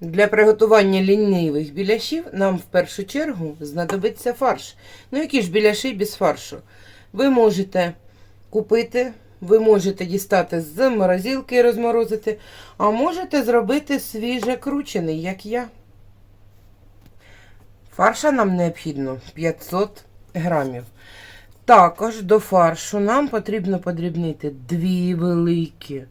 Для приготування лінивих біляшів нам в першу чергу знадобиться фарш. Ну, які ж біляші без фаршу? Ви можете купити, ви можете дістати з морозилки і розморозити, а можете зробити свіже кручений, як я. Фарша нам необхідно 500 грамів. Також до фаршу нам потрібно подрібнити дві великі.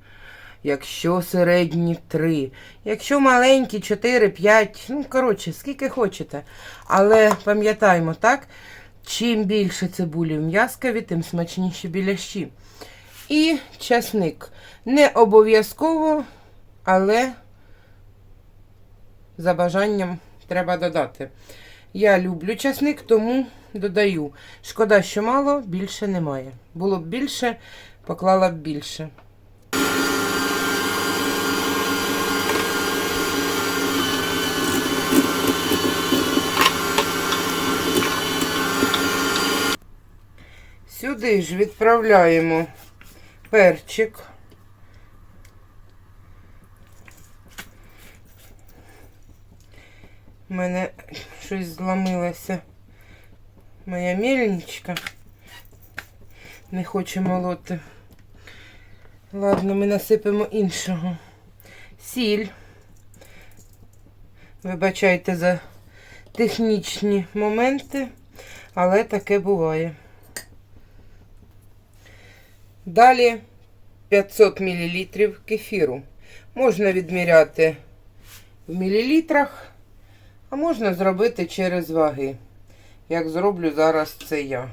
Якщо середні 3, якщо маленькі 4, 5, ну, коротше, скільки хочете. Але пам'ятаємо, так, чим більше цибулі в м'язкові, тим смачніші біляші. І часник. Не обов'язково, але за бажанням треба додати. Я люблю часник, тому додаю. Шкода, що мало, більше немає. Було б більше, поклала б більше. Сюди ж відправляємо перчик. У мене щось зламилося. Моя мельничка. Не хоче молоти. Ладно, ми насипемо іншого. Сіль. Вибачайте за технічні моменти, але таке буває. Далі 500 мл кефіру. Можна відміряти в мілілітрах, а можна зробити через ваги. Як зроблю зараз це я.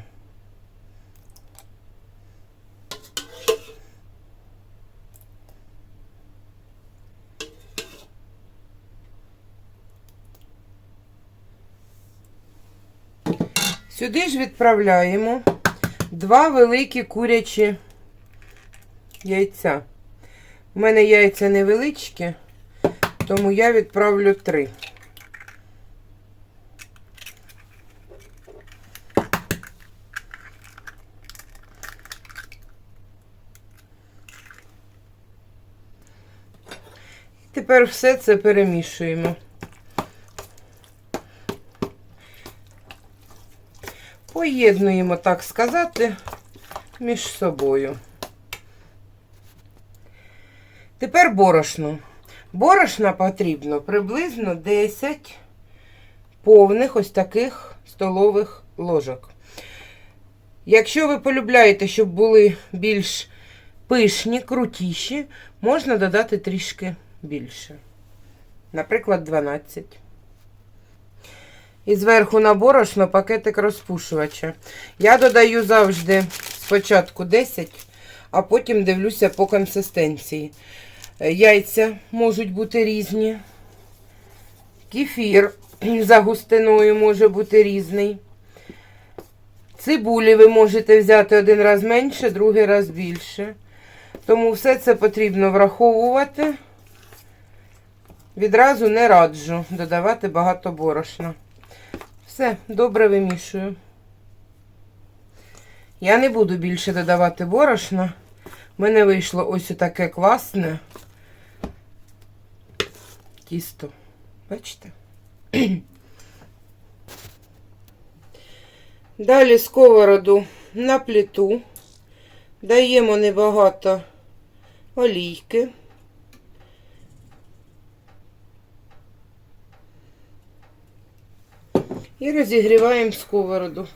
Сюди ж відправляємо два великі курячі яйця. У мене яйця невеличкі, тому я відправлю три. Тепер все це перемішуємо. Поєднуємо, так сказати, між собою. Тепер борошно. Борошна потрібно приблизно 10 повних ось таких столових ложок. Якщо ви полюбляєте, щоб були більш пишні, крутіші, можна додати трішки більше. Наприклад, 12. І зверху на борошно пакетик розпушувача. Я додаю завжди спочатку 10, а потім дивлюся по консистенції. Е, Яйця можуть бути різні. Кефір за густиною може бути різний. Цибулі ви можете взяти один раз менше, другий раз більше. Тому все це потрібно враховувати. Відразу не раджу додавати багато борошна. Все, добре вимішую. Я не буду більше додавати борошна. У мене вийшло ось таке класне тісто. Бачите? Далі сковороду на плиту. Даємо небагато олійки. І розігріваємо сковороду.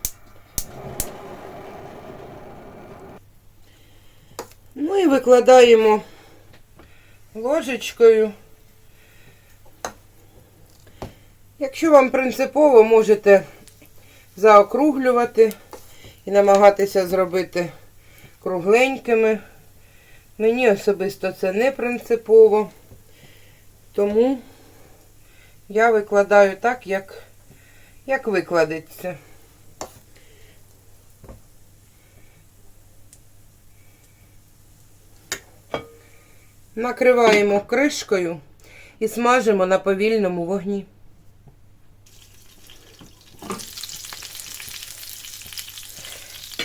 Ну і викладаємо ложечкою. Якщо вам принципово, можете заокруглювати і намагатися зробити кругленькими. Мені особисто це не принципово, тому я викладаю так, як, як викладеться. Накриваємо кришкою і смажимо на повільному вогні.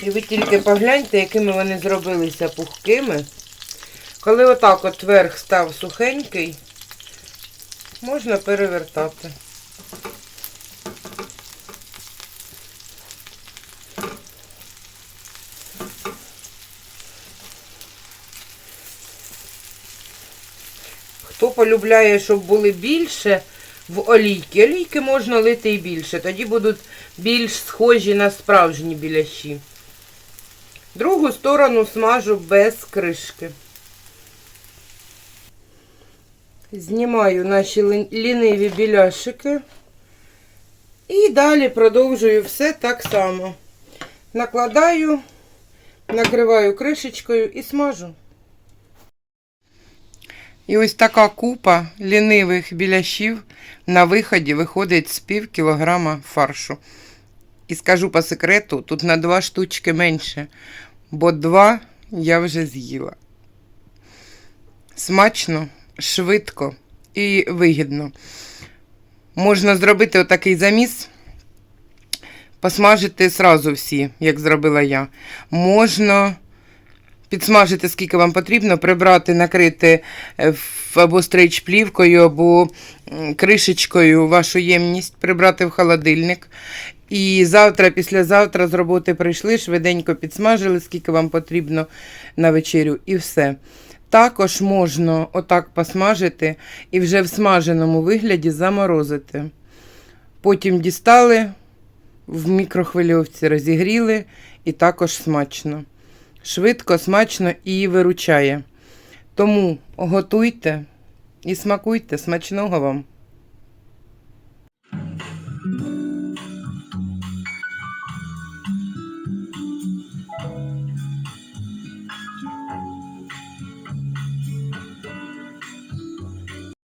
І ви тільки погляньте, якими вони зробилися пухкими. Коли отак от верх став сухенький, можна перевертати. Хто полюбляє, щоб були більше в олійки, олійки можна лити і більше, тоді будуть більш схожі на справжні біляші. Другу сторону смажу без кришки. Знімаю наші ліниві біляшики. І далі продовжую все так само. Накладаю, накриваю кришечкою і смажу. І ось така купа лінивих біляшів на виході виходить з пів кілограма фаршу. І скажу по секрету, тут на два штучки менше, бо два я вже з'їла. Смачно, швидко і вигідно. Можна зробити отакий заміс, посмажити сразу всі, як зробила я. Можна підсмажити, скільки вам потрібно, прибрати, накрити е, або стрейч плівкою, або кришечкою вашу ємність, прибрати в холодильник. І завтра, післязавтра з роботи прийшли, швиденько підсмажили, скільки вам потрібно на вечерю, і все. Також можна отак посмажити і вже в смаженому вигляді заморозити. Потім дістали, в мікрохвильовці розігріли і також смачно. Швидко, смачно і виручає. Тому готуйте і смакуйте. Смачного вам!